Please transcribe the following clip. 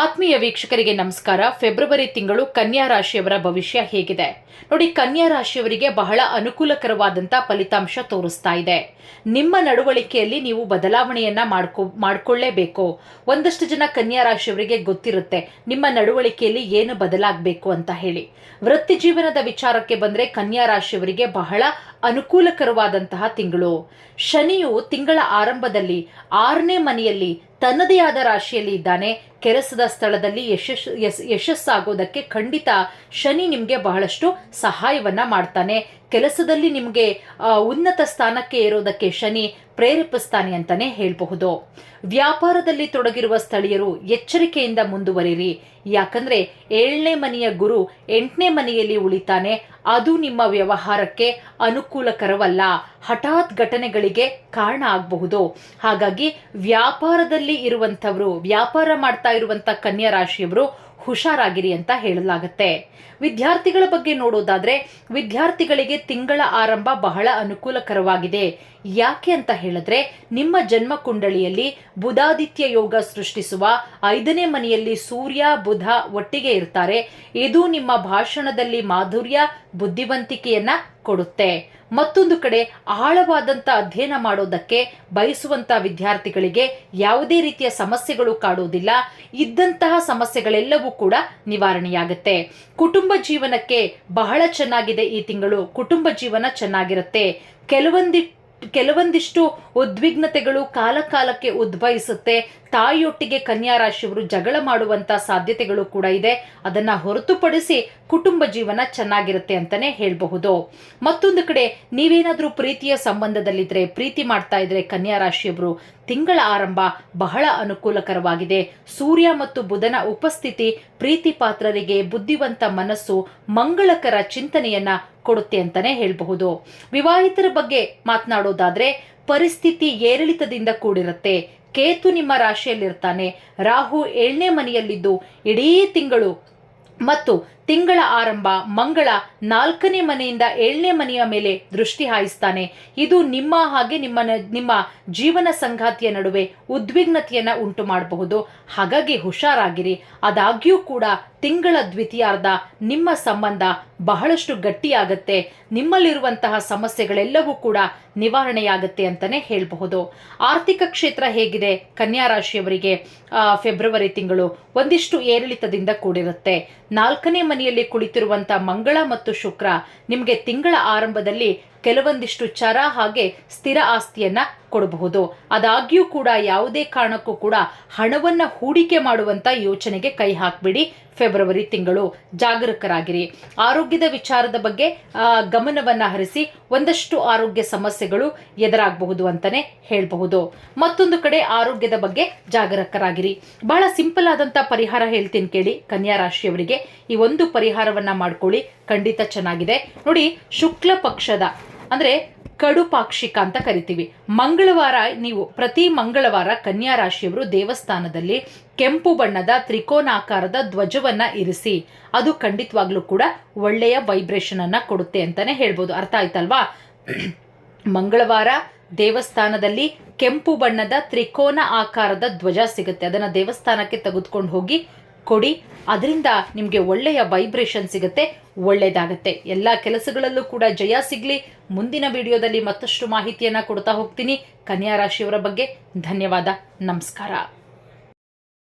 ಆತ್ಮೀಯ ವೀಕ್ಷಕರಿಗೆ ನಮಸ್ಕಾರ. ಫೆಬ್ರವರಿ ತಿಂಗಳು ಕನ್ಯಾ ರಾಶಿಯವರ ಭವಿಷ್ಯ ಹೇಗಿದೆ? ನೋಡಿ, ಕನ್ಯಾ ರಾಶಿಯವರಿಗೆ ಬಹಳ ಅನುಕೂಲಕರವಾದಂಥ ಫಲಿತಾಂಶ ತೋರಿಸ್ತಾ ಇದೆ. ನಿಮ್ಮ ನಡವಳಿಕೆಯಲ್ಲಿ ನೀವು ಬದಲಾವಣೆಯನ್ನ ಮಾಡ್ಕೊ, ಮಾಡ್ಕೊಳ್ಳೇಬೇಕು. ಒಂದಷ್ಟು ಜನ ಕನ್ಯಾ ರಾಶಿಯವರಿಗೆ ಗೊತ್ತಿರುತ್ತೆ ನಿಮ್ಮ ನಡವಳಿಕೆಯಲ್ಲಿ ಏನು ಬದಲಾಗಬೇಕು ಅಂತ ಹೇಳಿ. ವೃತ್ತಿ ಜೀವನದ ವಿಚಾರಕ್ಕೆ ಬಂದ್ರೆ ಕನ್ಯಾ ರಾಶಿಯವರಿಗೆ ಬಹಳ ಅನುಕೂಲಕರವಾದಂತಹ ತಿಂಗಳು. ಶನಿಯು ತಿಂಗಳ ಆರಂಭದಲ್ಲಿ ಆರನೇ ಮನೆಯಲ್ಲಿ ತನ್ನದೇ ಆದ ರಾಶಿಯಲ್ಲಿ ಇದ್ದಾನೆ. ಕೆಲಸದ ಸ್ಥಳದಲ್ಲಿ ಯಶಸ್ಸು ಯಶ್ ಯಶಸ್ಸಾಗೋದಕ್ಕೆ ಖಂಡಿತ ಶನಿ ನಿಮಗೆ ಬಹಳಷ್ಟು ಸಹಾಯವನ್ನ ಮಾಡ್ತಾನೆ. ಕೆಲಸದಲ್ಲಿ ನಿಮಗೆ ಉನ್ನತ ಸ್ಥಾನಕ್ಕೆ ಏರೋದಕ್ಕೆ ಶನಿ ಪ್ರೇರೇಪಿಸ್ತಾನೆ ಅಂತಾನೆ ಹೇಳಬಹುದು. ವ್ಯಾಪಾರದಲ್ಲಿ ತೊಡಗಿರುವ ಸ್ಥಳೀಯರು ಎಚ್ಚರಿಕೆಯಿಂದ ಮುಂದುವರಿರಿ. ಯಾಕಂದ್ರೆ ಏಳನೇ ಮನೆಯ ಗುರು ಎಂಟನೇ ಮನೆಯಲ್ಲಿ ಉಳಿತಾನೆ. ಅದು ನಿಮ್ಮ ವ್ಯವಹಾರಕ್ಕೆ ಅನುಕೂಲಕರವಲ್ಲ. ಹಠಾತ್ ಘಟನೆಗಳಿಗೆ ಕಾರಣ ಆಗಬಹುದು. ಹಾಗಾಗಿ ವ್ಯಾಪಾರದಲ್ಲಿ ಇರುವಂಥವರು, ವ್ಯಾಪಾರ ಮಾಡ್ತಾ ಇರುವಂಥ ಕನ್ಯಾ ರಾಶಿಯವರು ಹುಷಾರಾಗಿರಿ ಅಂತ ಹೇಳಲಾಗುತ್ತೆ. ವಿದ್ಯಾರ್ಥಿಗಳ ಬಗ್ಗೆ ನೋಡೋದಾದ್ರೆ ವಿದ್ಯಾರ್ಥಿಗಳಿಗೆ ತಿಂಗಳ ಆರಂಭ ಬಹಳ ಅನುಕೂಲಕರವಾಗಿದೆ. ಯಾಕೆ ಅಂತ ಹೇಳಿದ್ರೆ ನಿಮ್ಮ ಜನ್ಮ ಕುಂಡಳಿಯಲ್ಲಿ ಬುಧಾದಿತ್ಯ ಯೋಗ ಸೃಷ್ಟಿಸುವ ಐದನೇ ಮನೆಯಲ್ಲಿ ಸೂರ್ಯ, ಬುಧ ಒಟ್ಟಿಗೆ ಇರ್ತಾರೆ. ಇದು ನಿಮ್ಮ ಭಾಷಣದಲ್ಲಿ ಮಾಧುರ್ಯ, ಬುದ್ಧಿವಂತಿಕೆಯನ್ನ ಕೊಡುತ್ತೆ. ಮತ್ತೊಂದು ಕಡೆ ಆಳವಾದಂತ ಅಧ್ಯಯನ ಮಾಡೋದಕ್ಕೆ ಬಯಸುವಂಥ ವಿದ್ಯಾರ್ಥಿಗಳಿಗೆ ಯಾವುದೇ ರೀತಿಯ ಸಮಸ್ಯೆಗಳು ಕಾಡುವುದಿಲ್ಲ ಇದ್ದಂತಹ ಸಮಸ್ಯೆಗಳೆಲ್ಲವೂ ಕೂಡ ನಿವಾರಣೆಯಾಗುತ್ತೆ. ಕುಟುಂಬ ಜೀವನಕ್ಕೆ ಬಹಳ ಚೆನ್ನಾಗಿದೆ ಈ ತಿಂಗಳು. ಕುಟುಂಬ ಜೀವನ ಚೆನ್ನಾಗಿರುತ್ತೆ. ಕೆಲವೊಂದಿ ಕೆಲವೊಂದಿಷ್ಟು ಉದ್ವಿಗ್ನತೆಗಳು ಕಾಲಕಾಲಕ್ಕೆ ಉದ್ಭವಿಸುತ್ತೆ. ತಾಯಿಯೊಟ್ಟಿಗೆ ಕನ್ಯಾ ರಾಶಿಯವರು ಜಗಳ ಮಾಡುವಂತ ಸಾಧ್ಯತೆಗಳು ಕೂಡ ಇದೆ. ಅದನ್ನ ಹೊರತುಪಡಿಸಿ ಕುಟುಂಬ ಜೀವನ ಚೆನ್ನಾಗಿರುತ್ತೆ ಅಂತಾನೆ ಹೇಳಬಹುದು. ಮತ್ತೊಂದು ಕಡೆ, ನೀವೇನಾದರೂ ಪ್ರೀತಿಯ ಸಂಬಂಧದಲ್ಲಿದ್ದರೆ ಪ್ರೀತಿ ಮಾಡ್ತಾ ಇದ್ರೆ ಕನ್ಯಾ ರಾಶಿಯವರು ತಿಂಗಳ ಆರಂಭ ಬಹಳ ಅನುಕೂಲಕರವಾಗಿದೆ. ಸೂರ್ಯ ಮತ್ತು ಬುಧನ ಉಪಸ್ಥಿತಿ ಪ್ರೀತಿ ಪಾತ್ರರಿಗೆ ಬುದ್ಧಿವಂತ ಮನಸ್ಸು, ಮಂಗಳಕರ ಚಿಂತನೆಯನ್ನ ಕೊಡುತ್ತೆ ಅಂತಾನೆ ಹೇಳಬಹುದು. ವಿವಾಹಿತರ ಬಗ್ಗೆ ಮಾತನಾಡೋದಾದ್ರೆ, ಪರಿಸ್ಥಿತಿ ಏರಿಳಿತದಿಂದ ಕೂಡಿರುತ್ತೆ. ಕೇತು ನಿಮ್ಮ ರಾಶಿಯಲ್ಲಿರ್ತಾನೆ. ರಾಹು ಏಳನೇ ಮನೆಯಲ್ಲಿದ್ದು ಇಡೀ ತಿಂಗಳು ಮತ್ತು ತಿಂಗಳ ಆರಂಭ ಮಂಗಳ ನಾಲ್ಕನೇ ಮನೆಯಿಂದ ಏಳನೇ ಮನೆಯ ಮೇಲೆ ದೃಷ್ಟಿ ಹಾಯಿಸ್ತಾನೆ. ಇದು ನಿಮ್ಮ ಹಾಗೆ ನಿಮ್ಮ ನಿಮ್ಮ ಜೀವನ ಸಂಗಾತಿಯ ನಡುವೆ ಉದ್ವಿಗ್ನತೆಯನ್ನ ಉಂಟು ಮಾಡಬಹುದು. ಹಾಗಾಗಿ ಹುಷಾರಾಗಿರಿ. ಆದಾಗ್ಯೂ ಕೂಡ ತಿಂಗಳ ದ್ವಿತೀಯಾರ್ಧ ನಿಮ್ಮ ಸಂಬಂಧ ಬಹಳಷ್ಟು ಗಟ್ಟಿಯಾಗತ್ತೆ. ನಿಮ್ಮಲ್ಲಿರುವಂತಹ ಸಮಸ್ಯೆಗಳೆಲ್ಲವೂ ಕೂಡ ನಿವಾರಣೆಯಾಗತ್ತೆ ಅಂತಾನೆ ಹೇಳಬಹುದು. ಆರ್ಥಿಕ ಕ್ಷೇತ್ರ ಹೇಗಿದೆ ಕನ್ಯಾ ರಾಶಿಯವರಿಗೆ ಫೆಬ್ರವರಿ ತಿಂಗಳು ಒಂದಿಷ್ಟು ಏರಿಳಿತದಿಂದ ಕೂಡಿರುತ್ತೆ. ನಾಲ್ಕನೇ ಮನೆಯಲ್ಲಿ ಕುಳಿತಿರುವಂತ ಮಂಗಳ ಮತ್ತು ಶುಕ್ರ ನಿಮಗೆ ತಿಂಗಳ ಆರಂಭದಲ್ಲಿ ಕೆಲವೊಂದಿಷ್ಟು ಚರ ಹಾಗೆ ಸ್ಥಿರ ಆಸ್ತಿಯನ್ನ ಕೊಡಬಹುದು. ಅದಾಗ್ಯೂ ಕೂಡ ಯಾವುದೇ ಕಾರಣಕ್ಕೂ ಕೂಡ ಹಣವನ್ನ ಹೂಡಿಕೆ ಮಾಡುವಂತ ಯೋಚನೆಗೆ ಕೈ ಹಾಕ್ಬಿಡಿ ಫೆಬ್ರವರಿ ತಿಂಗಳು. ಜಾಗರೂಕರಾಗಿರಿ. ಆರೋಗ್ಯದ ವಿಚಾರದ ಬಗ್ಗೆ ಗಮನವನ್ನ ಹರಿಸಿ ಒಂದಷ್ಟು ಆರೋಗ್ಯ ಸಮಸ್ಯೆಗಳು ಎದುರಾಗಬಹುದು ಅಂತಾನೆ ಹೇಳಬಹುದು. ಮತ್ತೊಂದು ಕಡೆ ಆರೋಗ್ಯದ ಬಗ್ಗೆ ಜಾಗರೂಕರಾಗಿರಿ. ಬಹಳ ಸಿಂಪಲ್ ಆದಂತ ಪರಿಹಾರ ಹೇಳ್ತೀನಿ ಕೇಳಿ ಕನ್ಯಾ ರಾಶಿಯವರಿಗೆ. ಈ ಒಂದು ಪರಿಹಾರವನ್ನ ಮಾಡ್ಕೊಳ್ಳಿ. ಖಂಡಿತ ಚೆನ್ನಾಗಿದೆ. ನೋಡಿ, ಶುಕ್ಲ ಪಕ್ಷದ ಅಂದ್ರೆ ಕಡುಪಾಕ್ಷಿಕ ಅಂತ ಕರಿತೀವಿ. ಮಂಗಳವಾರ ನೀವು ಪ್ರತಿ ಮಂಗಳವಾರ ಕನ್ಯಾ ರಾಶಿಯವರು ದೇವಸ್ಥಾನದಲ್ಲಿ ಕೆಂಪು ಬಣ್ಣದ ತ್ರಿಕೋನಾಕಾರದ ಧ್ವಜವನ್ನ ಇರಿಸಿ, ಅದು ಖಂಡಿತವಾಗ್ಲೂ ಕೂಡ ಒಳ್ಳೆಯ ವೈಬ್ರೇಷನ್ ಅನ್ನ ಕೊಡುತ್ತೆ ಅಂತಾನೆ ಹೇಳ್ಬೋದು. ಅರ್ಥ ಆಯ್ತಲ್ವಾ? ಮಂಗಳವಾರ ದೇವಸ್ಥಾನದಲ್ಲಿ ಕೆಂಪು ಬಣ್ಣದ ತ್ರಿಕೋನ ಆಕಾರದ ಧ್ವಜ ಸಿಗುತ್ತೆ. ಅದನ್ನ ದೇವಸ್ಥಾನಕ್ಕೆ ತೆಗೆದುಕೊಂಡು ಹೋಗಿ ಕೊಡಿ. ಅದರಿಂದ ನಿಮಗೆ ಒಳ್ಳೆಯ ವೈಬ್ರೇಷನ್ ಸಿಗುತ್ತೆ ಒಳ್ಳೆಯದಾಗುತ್ತೆ ಎಲ್ಲ ಕೆಲಸಗಳಲ್ಲೂ ಕೂಡ ಜಯ ಸಿಗ್ಲಿ. ಮುಂದಿನ ವಿಡಿಯೋದಲ್ಲಿ ಮತ್ತಷ್ಟು ಮಾಹಿತಿಯನ್ನ ಕೊಡ್ತಾ ಹೋಗ್ತೀನಿ. ಕನ್ಯಾ ರಾಶಿಯವರ ಬಗ್ಗೆ ಧನ್ಯವಾದ. ನಮಸ್ಕಾರ.